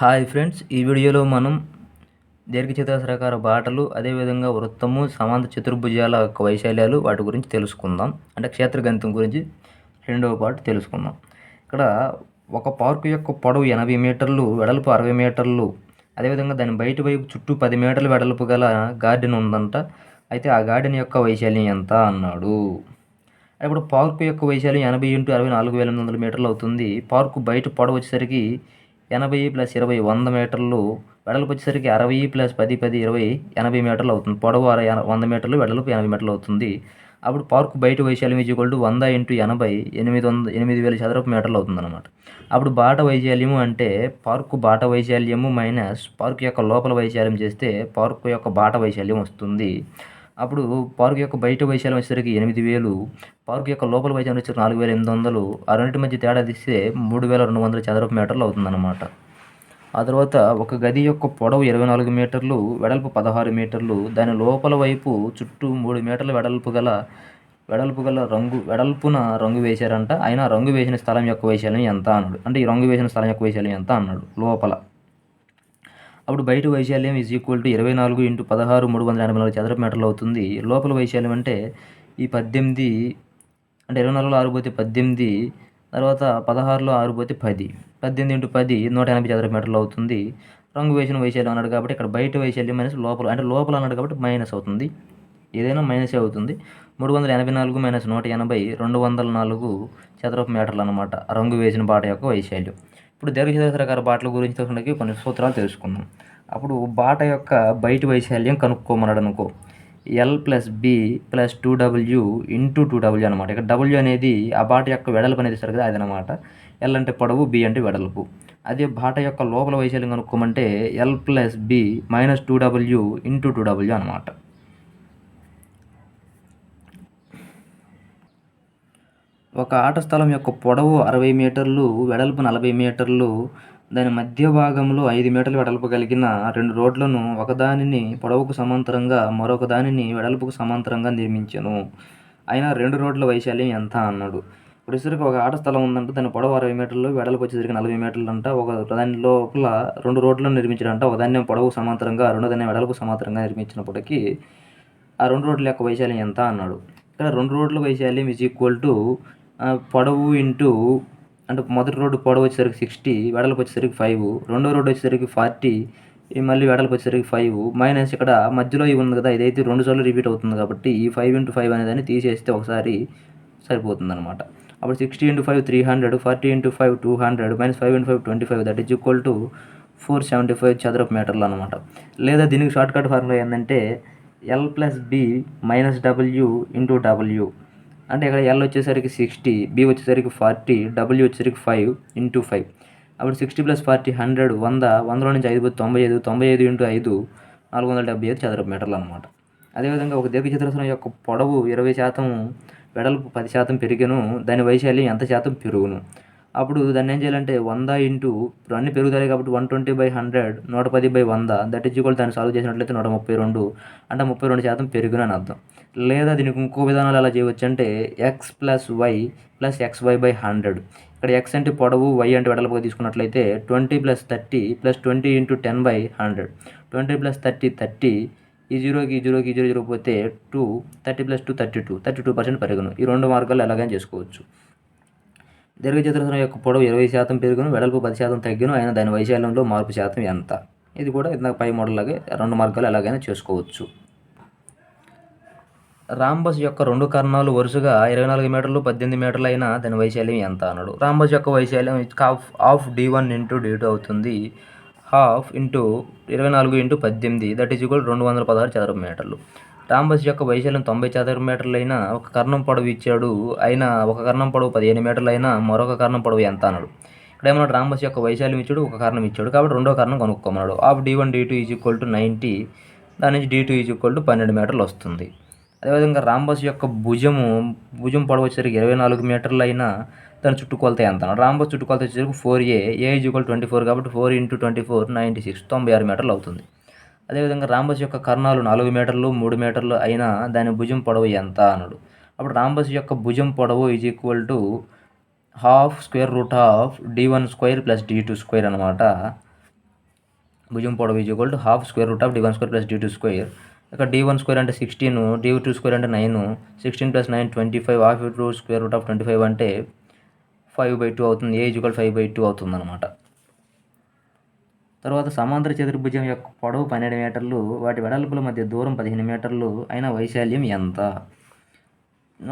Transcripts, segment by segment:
Hi friends ఈ వీడియోలో మనం దీర్ఘచతురస్రాకార బాటలు అదేవిధంగా వృత్తము సమాంత చతుర్భుజాల యొక్క వైశాల్యాలు వాటి గురించి తెలుసుకుందాం. అంటే క్షేత్రగణితం గురించి రెండవ పార్ట్ తెలుసుకుందాం. ఇక్కడ ఒక పార్కు యొక్క పొడవు ఎనభై మీటర్లు వెడల్పు అరవై మీటర్లు అదేవిధంగా దాని బయట వైపు చుట్టూ పది మీటర్ల వెడల్పు గల గార్డెన్ ఉందంట. అయితే ఆ గార్డెన్ యొక్క వైశాల్యం ఎంత అన్నాడు. ఇప్పుడు పార్కు యొక్క వైశాల్యం ఎనభై ఇంటూ అరవై నాలుగు వేల ఎనిమిది వందల మీటర్లు అవుతుంది. పార్కు బయట పొడవు వచ్చేసరికి ఎనభై ప్లస్ ఇరవై వంద మీటర్లు వెడల్పు వచ్చేసరికి అరవై ప్లస్ పది పది ఇరవై ఎనభై మీటర్లు అవుతుంది. పొడవు అర వంద మీటర్లు వెడల్పు ఎనభై మీటర్లు అవుతుంది. అప్పుడు పార్కు బయట వైశాల్యం ఈజ్వల్ టు వంద ఇంటూ ఎనభై ఎనిమిది వంద ఎనిమిది వేల చదరపు మీటర్లు అవుతుంది అనమాట అప్పుడు బాట వైశాల్యము అంటే పార్కు బాట వైశాల్యము మైనస్ పార్కు యొక్క లోపల వైశాల్యం చేస్తే పార్కు యొక్క బాట వైశాల్యం వస్తుంది. అప్పుడు పార్క్ యొక్క బయట వైశాల్యం వచ్చేసరికి ఎనిమిది వేలు పార్క్ యొక్క లోపల వైశాల్యం వచ్చేసరికి నాలుగు వేల ఎనిమిది వందలు ఆ రెండింటి మధ్య తేడా తీస్తే మూడు వేల రెండు వందల చదరపు మీటర్లు అవుతుందన్నమాట. ఆ తర్వాత ఒక గది యొక్క పొడవు ఇరవై నాలుగు మీటర్లు వెడల్పు పదహారు మీటర్లు దాని లోపల వైపు చుట్టూ మూడు మీటర్ల వెడల్పు గల వెడల్పు గల రంగు వెడల్పున రంగు వేశారంట. అయినా రంగు వేసిన స్థలం యొక్క వైశాల్యం ఎంత అన్నాడు. అంటే ఈ రంగు వేసిన స్థలం యొక్క వైశాల్యం ఎంత అన్నాడు. లోపల. అప్పుడు బయట వైశాల్యం ఈజ్ ఈక్వల్ టు ఇరవై నాలుగు ఇంటూ పదహారు మూడు వందల ఎనభై నాలుగు చదరపు మీటర్లు అవుతుంది. లోపల వైశాల్యం అంటే ఈ పద్దెనిమిది అంటే ఇరవై నాలుగులో ఆరు పోతే పద్దెనిమిది తర్వాత పదహారులో ఆరు పోతే పది. పద్దెనిమిది ఇంటూ పది నూట ఎనభై చదరపు మీటర్లు అవుతుంది. రంగు వేసిన వైశాల్యం అన్నాడు కాబట్టి ఇక్కడ బయట వైశాల్యం మైనస్ లోపల అంటే లోపల అన్నాడు కాబట్టి మైనస్ అవుతుంది. ఏదైనా మైనసే అవుతుంది. మూడు వందల ఎనభై నాలుగు మైనస్ నూట ఎనభై రెండు వందల నాలుగు చదరపు మీటర్లు అనమాట రంగు వేసిన బాట యొక్క వైశాల్యం. ఇప్పుడు దీర్ఘచతురస్రాకార బాటల గురించి తెలుసుకుంటే కొన్ని సూత్రాలు తెలుసుకుందాం. అప్పుడు బాట యొక్క బయట వైశాల్యం కనుక్కోమన్నాడు అనుకో L plus B plus two W into two W అనమాట ఇక్కడ డబ్ల్యూ అనేది ఆ బాట యొక్క వెడల్పు అనేది ఇస్తారు కదా అదనమాట ఎల్ అంటే పొడవు బి అంటే వెడల్పు. అదే బాట యొక్క లోపల వైశాల్యం కనుక్కోమంటే L plus B minus two W into two W అనమాట ఒక ఆట స్థలం యొక్క పొడవు అరవై మీటర్లు వెడల్పు నలభై మీటర్లు దాని మధ్య భాగంలో ఐదు మీటర్లు వెడల్పు కలిగిన రెండు రోడ్లను ఒకదానిని పొడవుకు సమాంతరంగా మరొక దానిని వెడల్పుకు సమాంతరంగా నిర్మించాను. అయినా రెండు రోడ్ల వైశాల్యం ఎంత అన్నాడు. ఇప్పుడు ఇసరికి ఒక ఆట స్థలం ఉందంటే దాని పొడవు అరవై మీటర్లు వెడల్పు వచ్చేసరికి నలభై మీటర్లు అంట ఒక దాని లోపల రెండు రోడ్లను నిర్మించడంట ఒకదాన్ని పొడవు సమాంతరంగా రెండో దాన్ని వెడల్పు సమాంతరంగా నిర్మించినప్పటికీ ఆ రెండు రోడ్ల యొక్క వైశాల్యం ఎంత అన్నాడు. ఇక్కడ రెండు రోడ్ల వైశాల్యం ఈజ్ ఈక్వల్ టు పొడవు ఇంటూ అంటే మొదటి రోడ్డు పొడవు వచ్చేసరికి సిక్స్టీ వెడల్పు వచ్చేసరికి ఫైవ్ రెండో రోడ్డు వచ్చేసరికి ఫార్టీ మళ్ళీ వెడల్పు వచ్చేసరికి ఫైవ్ మైనస్ ఇక్కడ మధ్యలో ఇవి ఉంది కదా ఇదైతే రెండు సార్లు రిపీట్ అవుతుంది కాబట్టి ఈ ఫైవ్ ఇంటూ ఫైవ్ అనేదాన్ని తీసేస్తే ఒకసారి సరిపోతుంది అనమాట అప్పుడు sixty into five three hundred forty into five two hundred minus five into five twenty five that is equal to four seventy five చదరపు మీటర్లు అనమాట లేదా దీనికి షార్ట్కట్ ఫార్ములా ఏంటంటే L plus B minus W into W. అంటే ఇక్కడ L వచ్చేసరికి sixty B వచ్చేసరికి ఫార్టీ డబ్ల్యూ వచ్చేసరికి ఫైవ్ ఇంటూ ఫైవ్ అప్పుడు సిక్స్టీ ప్లస్ ఫార్టీ హండ్రెడ్ వంద వందలో నుంచి ఐదు తొంభై ఐదు తొంభై ఐదు ఇంటూ ఐదు నాలుగు వందల డెబ్బై ఐదు చదరపు మీటర్లు అనమాట అదేవిధంగా ఒక దీర్ఘచతురస్రం యొక్క పొడవు ఇరవై శాతం వెడల్పు పది శాతం పెరిగను దాని వైశాల్యం ఎంత శాతం పెరుగును. అప్పుడు దాన్ని ఏం చేయాలంటే వంద ఇంటూ ఇప్పుడు అన్ని పెరుగుతాయి కాబట్టి వన్ ట్వంటీ బై హండ్రెడ్ నూట పది బై వంద. దట్ ఈజ్ ఈక్వల్ దాన్ని సాల్వ్ చేసినట్లయితే నూట ముప్పై రెండు. అంటే ముప్పై రెండు శాతం పెరుగును అని అర్థం. లేదా దీనికి ఇంకో విధానాలు ఎలా చేయవచ్చు అంటే X plus Y plus X Y by hundred ఇక్కడ ఎక్స్ అంటే పొడవు వై అంటే వెడల్పుగా తీసుకున్నట్లయితే twenty plus thirty plus twenty into ten by hundred twenty plus thirty thirty ఈ జీరోకి ఈ జీరోకి జీరో జీరో పోతే two thirty plus two thirty two thirty two percent పెరుగును. ఈ రెండు మార్గాలు ఎలాగైనా చేసుకోవచ్చు. దీర్ఘచతురస్రం యొక్క పొడవు ఇరవై శాతం పెరుగును వెడల్పు పది శాతం తగ్గును అయినా దాని వైశాల్యంలో మార్పు శాతం ఎంత? ఇది కూడా ఇందాక పై మోడల్ లాగే రెండు మార్గాలు ఎలాగైనా చేసుకోవచ్చు. రాంబస్ యొక్క రెండు కర్ణాలు వరుసగా ఇరవై నాలుగు మీటర్లు పద్దెనిమిది మీటర్లు అయినా దాని వైశాల్యం ఎంత అన్నాడు. రాంబస్ యొక్క వైశాల్యం half half D one into D two అవుతుంది. హాఫ్ ఇంటూ ఇరవై నాలుగు ఇంటూ పద్దెనిమిది దట్ ఈజ్ ఈక్వల్ రెండు వందల పదహారు చదరపు మీటర్లు. రాంబస్ యొక్క వైశాల్యం తొంభై చదరపు మీటర్లైన ఒక కర్ణం పొడవు ఇచ్చాడు. అయినా ఒక కర్ణం పొడవు పదిహేను మీటర్లైనా మరొక కర్ణం పొడవు ఎంత అన్నాడు. ఇక్కడ ఏమన్నాడు? రాంబస్ యొక్క వైశాల్యం ఇచ్చాడు ఒక కారణం ఇచ్చాడు కాబట్టి రెండో కారణం కనుక్కోమన్నాడు. Half D one D two is equal to ninety దాని నుంచి D two is equal to పన్నెండు మీటర్లు వస్తుంది. అదేవిధంగా రాంబస్ యొక్క భుజము భుజం పొడవు వచ్చేసరికి ఇరవై నాలుగు మీటర్లు అయినా దాని చుట్టుకొలత ఎంత రాంబస్ చుట్టుకొలత వచ్చేసరికి four A A equal twenty four కాబట్టి four into twenty four ninety six తొంభై ఆరు మీటర్లు అవుతుంది. అదేవిధంగా రాంబస్ యొక్క కర్ణాలు నాలుగు మీటర్లు మూడు మీటర్లు అయినా దాని భుజం పొడవు ఎంత అన్నాడు. అప్పుడు రాంబస్ యొక్క భుజం పొడవు is equal to half square root of D one square plus D two square అనమాట భుజం పొడవు is equal to half square root of D one square plus D two square ఇక్కడ డి వన్ స్క్వేర్ అంటే sixteen D two square అంటే nine sixteen plus nine twenty five half two square root of twenty five అంటే five by two అవుతుంది A equal five by two అవుతుంది అనమాట తర్వాత సమాంతర చతుర్భుజం యొక్క పొడవు పన్నెండు మీటర్లు వాటి వెడల్పుల మధ్య దూరం పదిహేను మీటర్లు అయిన వైశాల్యం ఎంత?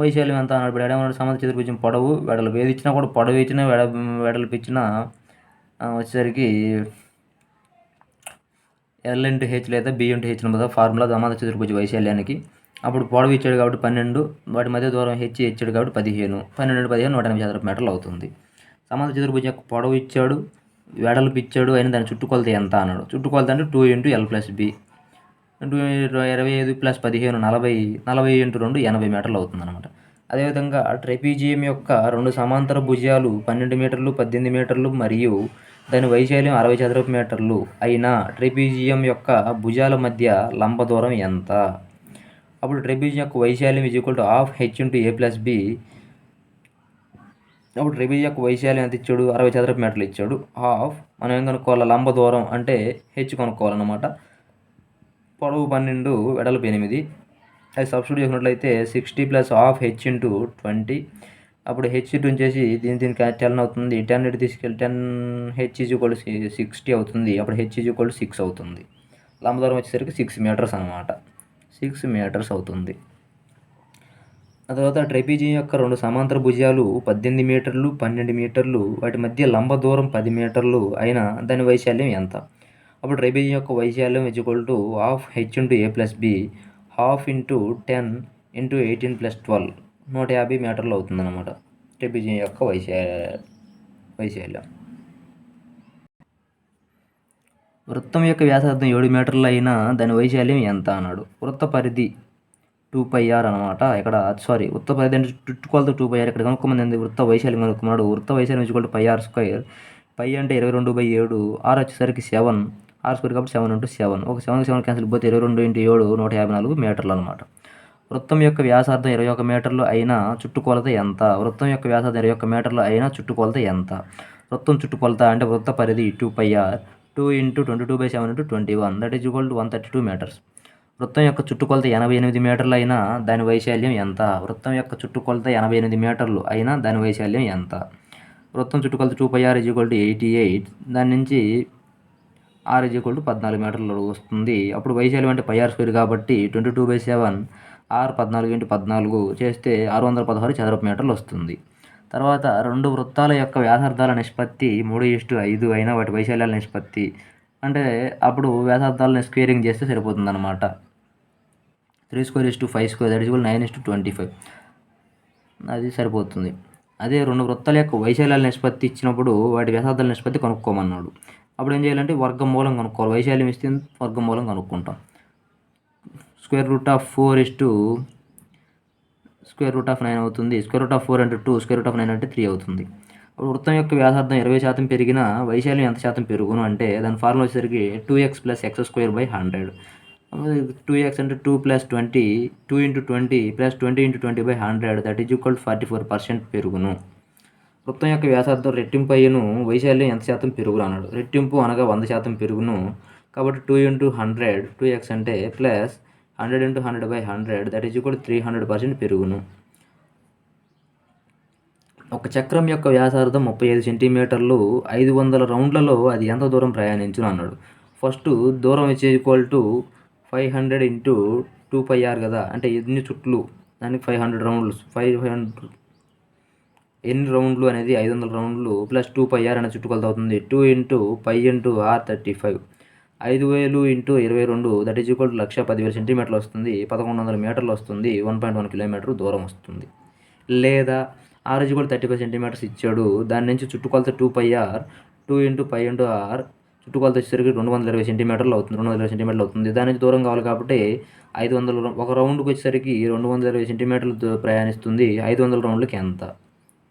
వైశాల్యం ఎంత అన్నప్పుడు ఇప్పుడు సమాంతర చతుర్భుజం పొడవు వెడల్పు ఏది ఇచ్చినా కూడా పొడవు ఇచ్చినా వెడ వెడల్పు ఇచ్చినా వచ్చేసరికి ఎల్ ఇంటూ హెచ్ లేదా బి ఇంటూ హెచ్ కదా ఫార్ములా సమాంతర చతుర్భుజ వైశాల్యానికి. అప్పుడు పొడవు ఇచ్చాడు కాబట్టి పన్నెండు వాటి మధ్య దూరం హెచ్ ఇచ్చాడు కాబట్టి పదిహేను. పన్నెండు పదిహేను నూట ఎనభై చదరపు మీటర్లు అవుతుంది. సమాంతర చతుర్భుజం యొక్క పొడవు ఇచ్చాడు వెడల్పు ఇచ్చాడు అయిన దాని చుట్టుకొలత ఎంత అన్నాడు. చుట్టుకొలత అంటే two into L plus B two ఇరవై ఐదు ప్లస్ పదిహేను నలభై నలభై ఇంటూ రెండు ఎనభై మీటర్లు అవుతుంది అనమాట అదేవిధంగా ట్రెపీజియం యొక్క రెండు సమాంతర భుజాలు పన్నెండు మీటర్లు పద్దెనిమిది మీటర్లు మరియు దాని వైశాల్యం అరవై చదరపు మీటర్లు అయిన ట్రెపీజియం యొక్క భుజాల మధ్య లంబ దూరం ఎంత? అప్పుడు ట్రెపీజియం యొక్క వైశాల్యం is equal to half H into A plus B అప్పుడు ట్రెపీజియం వైశాల్యం ఎంత ఇచ్చాడు? అరవై చదరపు మీటర్లు ఇచ్చాడు. హాఫ్ మనం ఏం కనుక్కోవాలి? లంబ దూరం అంటే హెచ్ కొనుక్కోవాలన్నమాట. పొడవు పన్నెండు వెడల్పు ఎనిమిది. అది సబ్స్టిట్యూట్ చేసినట్లయితే sixty plus half H into twenty అప్పుడు హెచ్ ఇటు చేసి దీని దీనికి టెన్ అవుతుంది. టెన్ ఇటు తీసుకెళ్ళి ten H is equal sixty అవుతుంది. అప్పుడు హెచ్ ఈజ్ ఈక్వల్ సిక్స్ అవుతుంది. లంబ దూరం వచ్చేసరికి సిక్స్ మీటర్స్ అనమాట సిక్స్ మీటర్స్ అవుతుంది. ఆ తర్వాత ట్రెపీజియం యొక్క రెండు సమాంతర భుజాలు పద్దెనిమిది మీటర్లు పన్నెండు మీటర్లు వాటి మధ్య లంబ దూరం పది మీటర్లు అయిన దాని వైశాల్యం ఎంత? అప్పుడు ట్రెపీజియం యొక్క వైశాల్యం is equal to half H into A plus B half into ten into eighteen plus twelve నూట యాభై మీటర్లు అవుతుందన్నమాట ట్రెపీజియం యొక్క వైశా వైశాల్యం. వృత్తం యొక్క వ్యాసార్థం ఏడు మీటర్లు అయినా దాని వైశాల్యం ఎంత? అన్నాడు. వృత్త పరిధి టూ పై ఆర్ అనమాట ఇక్కడ సారీ వృత్త పరిధి అంటే చుట్టుకొలత టూ పై ఆర్ ఇక్కడ కనుక్కోమంది. వృత్త వైశాల్యం కనుక్కున్నాడు వృత్త వైశాల్యం ఇచ్చుకోవాలి పై ఆర్ స్క్వేర్ పై అంటే ఇరవై రెండు బై ఏడు. ఆర్ వచ్చేసరికి సెవెన్ ఆర్ స్క్వేర్ కాబట్టి సెవెన్ ఇంటూ సెవెన్ ఒక సెవెన్ సెవెన్ క్యాన్సిల్ పోతే ఇరవై రెండు ఇంటూ ఏడు నూట యాభై నాలుగు మీటర్లు అనమాట వృత్తం యొక్క వ్యాసార్థం ఇరవై ఒక మీటర్లు అయినా చుట్టుకొలత ఎంత? వృత్తం యొక్క వ్యాసార్థం ఇరవై ఒక మీటర్లు అయినా చుట్టుకొలత ఎంత? వృత్తం చుట్టుకొలత అంటే వృత్త పరిధి two pi R two into twenty two by seven into twenty one that is equal to one thirty two metres వృత్తం యొక్క చుట్టుకొలత ఎనభై ఎనిమిది మీటర్లు అయినా దాని వైశాల్యం ఎంత? వృత్తం యొక్క చుట్టుకొలత ఎనభై ఎనిమిది మీటర్లు అయినా దాని వైశాల్యం ఎంత? వృత్తం చుట్టుకొలత two pi R is to eighty eight దాని నుంచి ఆర్ ఈజ్ టు పద్నాలుగు మీటర్లు వస్తుంది. అప్పుడు వైశాల్యం అంటే పై ఆర్ స్క్వేర్ కాబట్టి twenty two by seven r పద్నాలుగు ఇంటూ పద్నాలుగు చేస్తే ఆరు వందల పదహారు చదరపు మీటర్లు వస్తుంది. తర్వాత రెండు వృత్తాల యొక్క వ్యాసార్థాల నిష్పత్తి మూడు ఇష్టు ఐదు అయినా వాటి వైశాల్యాల నిష్పత్తి. అంటే అప్పుడు వ్యాసార్థాలను స్క్వేరింగ్ చేస్తే సరిపోతుంది అనమాట three square is to five square that is nine is to twenty five. అది సరిపోతుంది. అదే రెండు వృత్తాల యొక్క వైశాల్యాల నిష్పత్తి ఇచ్చినప్పుడు వాటి వ్యాసార్థాల నిష్పత్తి కనుక్కోమన్నాడు. అప్పుడు ఏం చేయాలంటే వర్గమూలం కనుక్కోవాలి. వైశాల్యం ఇస్తే వర్గమూలం కనుక్కుంటాం. Square root of four is to square root of nine అవుతుంది. స్క్వేర్ రూట్ ఆఫ్ ఫోర్ అంటే two square root of nine అంటే త్రీ అవుతుంది. అప్పుడు వృత్తం యొక్క వ్యాసార్థం ఇరవై శాతం పెరిగిన వైశాల్యం ఎంత శాతం పెరుగును అంటే దాని ఫార్ములా వచ్చేసరికి two x plus x square by hundred. Two x అంటే two plus twenty two into twenty plus twenty into twenty by hundred that is equal forty four percent పెరుగును. వృత్తం యొక్క వ్యాసార్థం రెట్టింపు అయ్యను వైశాల్యం ఎంత శాతం పెరుగును అన్నాడు. రెట్టింపు అనగా వంద శాతం పెరుగును. కాబట్టి two into hundred two x అంటే plus hundred into hundred by hundred that is equal three hundred percent పెరుగును. ఒక చక్రం యొక్క వ్యాసార్థం ముప్పై ఐదు సెంటీమీటర్లు ఐదు వందల రౌండ్లలో అది ఎంత దూరం ప్రయాణించును అన్నాడు. ఫస్ట్ దూరం ఇచ్చే equal to five hundred into two pi r కదా అంటే ఎన్ని చుట్లు? దానికి ఫైవ్ హండ్రెడ్ రౌండ్లు ఫైవ్ ఫైవ్ హండ్రెడ్ ఎన్ని రౌండ్లు అనేది ఐదు వందల రౌండ్లు ప్లస్ టూ పై ఆర్ అనే చుట్టుకొలత అవుతుంది. Two into pi into r thirty five. ఐదు వేలు ఇంటూ ఇరవై రెండు దట్ ఈజ్ ఈక్వల్ లక్ష పదివేల సెంటీమీటర్లు వస్తుంది. పదకొండు వందల మీటర్లు వస్తుంది. వన్ పాయింట్ వన్ కిలోమీటర్ దూరం వస్తుంది. లేదా r is equal thirty five centimeters ఇచ్చాడు. దాని నుంచి చుట్టుకొలత two pi r two into pi into r చుట్టుకొలత వచ్చేసరికి రెండు వందల ఇరవై సెంటీమీటర్లు అవుతుంది రెండు వందల ఇరవై సెంటీమీటర్లు అవుతుంది. దాని నుంచి దూరం కావాలి కాబట్టి ఐదు వందల ఒక రౌండ్కి వచ్చేసరికి రెండు వందల ఇరవై సెంటీమీటర్లు ప్రయాణిస్తుంది ఐదు వందల రౌండ్లకి ఎంత?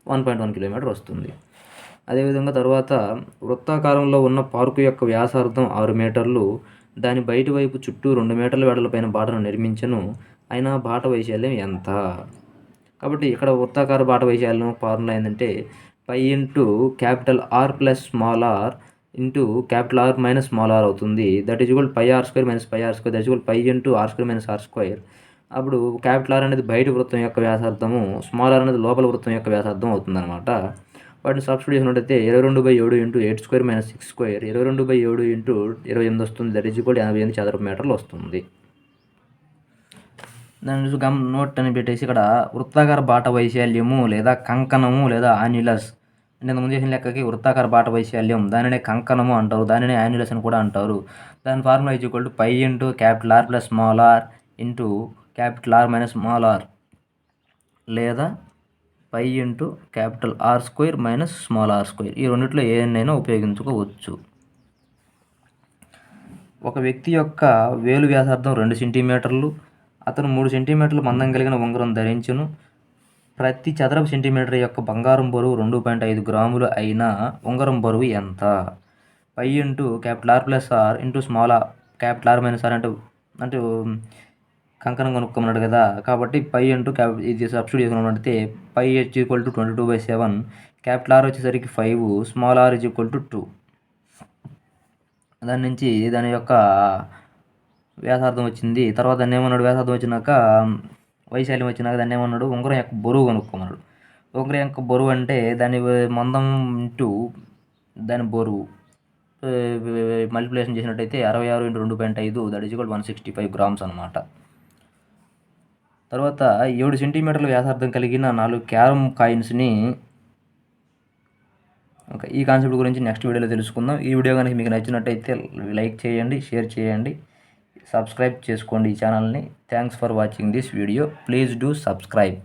వన్ పాయింట్ వన్ కిలోమీటర్ వస్తుంది. అదేవిధంగా తర్వాత వృత్తాకారంలో ఉన్న పార్కు యొక్క వ్యాసార్థం ఆరు మీటర్లు దాని బయటి వైపు చుట్టూ రెండు మీటర్ల వెడలపైన బాటను నిర్మించను అయినా బాట వైశాల్యం ఎంత? కాబట్టి ఇక్కడ వృత్తాకార బాట వైశాల్యం ఫార్ములా ఏంటంటే pi into capital r plus small r into capital r minus small r అవుతుంది. That is equal pi r square minus pi r square that is equal pi into r square minus r square అప్పుడు capital are అనేది బయట వృత్తం యొక్క వ్యాసార్థము small are అనేది లోపల వృత్తం యొక్క వ్యాసార్థం అవుతుందన్నమాట. వాటిని సబ్స్టిట్యూట్ చేసినట్టయితే ఇరవై రెండు బై ఏడు into eight square minus six square ఇరవై రెండు బై ఏడు ఇంటూ ఇరవై ఎనిమిది వస్తుంది. దట్ ఈజ్ ఈక్వల్ ఎనభై ఎనిమిది చదరపు మీటర్లు వస్తుంది. దాని గమ్ నోట్ అని పెట్టేసి ఇక్కడ వృత్తాకార బాట వైశాల్యము లేదా కంకణము లేదా ఆనిలస్ అంటే ముందు చేసిన లెక్కకి వృత్తాకార బాట వైశాల్యం దానినే కంకణము అంటారు దానినే యాన్యులస్ అని కూడా అంటారు. దాని formula is equal to pi into capital r plus small r into capital r minus small r లేదా pi into capital r square minus small r square ఈ రెండిట్లో ఏదైనా ఉపయోగించుకోవచ్చు. ఒక వ్యక్తి యొక్క వేలు వ్యాసార్థం రెండు సెంటీమీటర్లు అతను మూడు సెంటీమీటర్లు మందం కలిగిన ఉంగరం ధరించును. ప్రతి చదరపు సెంటీమీటర్ యొక్క బంగారం బరువు రెండు పాయింట్ ఐదు గ్రాములు అయిన ఉంగరం బరువు ఎంత? Pi into capital r plus r into small r capital r minus r అంటే అంటే కంకణం కొనుక్కోమన్నాడు కదా. కాబట్టి పై ఇంటూ క్యాప్ ఇది substitute చేసుకున్నట్టే pi h equal to twenty two by seven capital r వచ్చేసరికి five small r is equal to two. దాని నుంచి దాని యొక్క వ్యాసార్థం వచ్చింది. తర్వాత దాన్ని ఏమన్నాడు? వ్యాసార్థం వచ్చినాక వైశాల్యం వచ్చినాక దాన్ని ఏమన్నాడు? ఉంగరం యొక్క బరువు కనుక్కోమన్నాడు. ఉంగరం యొక్క బరువు అంటే దాని మందం ఇంటూ దాని బరువు. మల్టిప్లికేషన్ చేసినట్టయితే అరవై ఆరు ఇంటూ రెండు పాయింట్ ఐదు that is one sixty five grams అనమాట తర్వాత ఏడు సెంటీమీటర్ల వ్యాసార్థం కలిగిన నాలుగు క్యారమ్ కాయిన్స్ని ఓకే ఈ కాన్సెప్ట్ గురించి నెక్స్ట్ వీడియోలో తెలుసుకుందాం. ఈ వీడియో కనుక మీకు నచ్చినట్టయితే లైక్ చేయండి షేర్ చేయండి. సబ్స్క్రైబ్ చేసుకోండి ఈ ఛానల్ని thanks for watching this video please do subscribe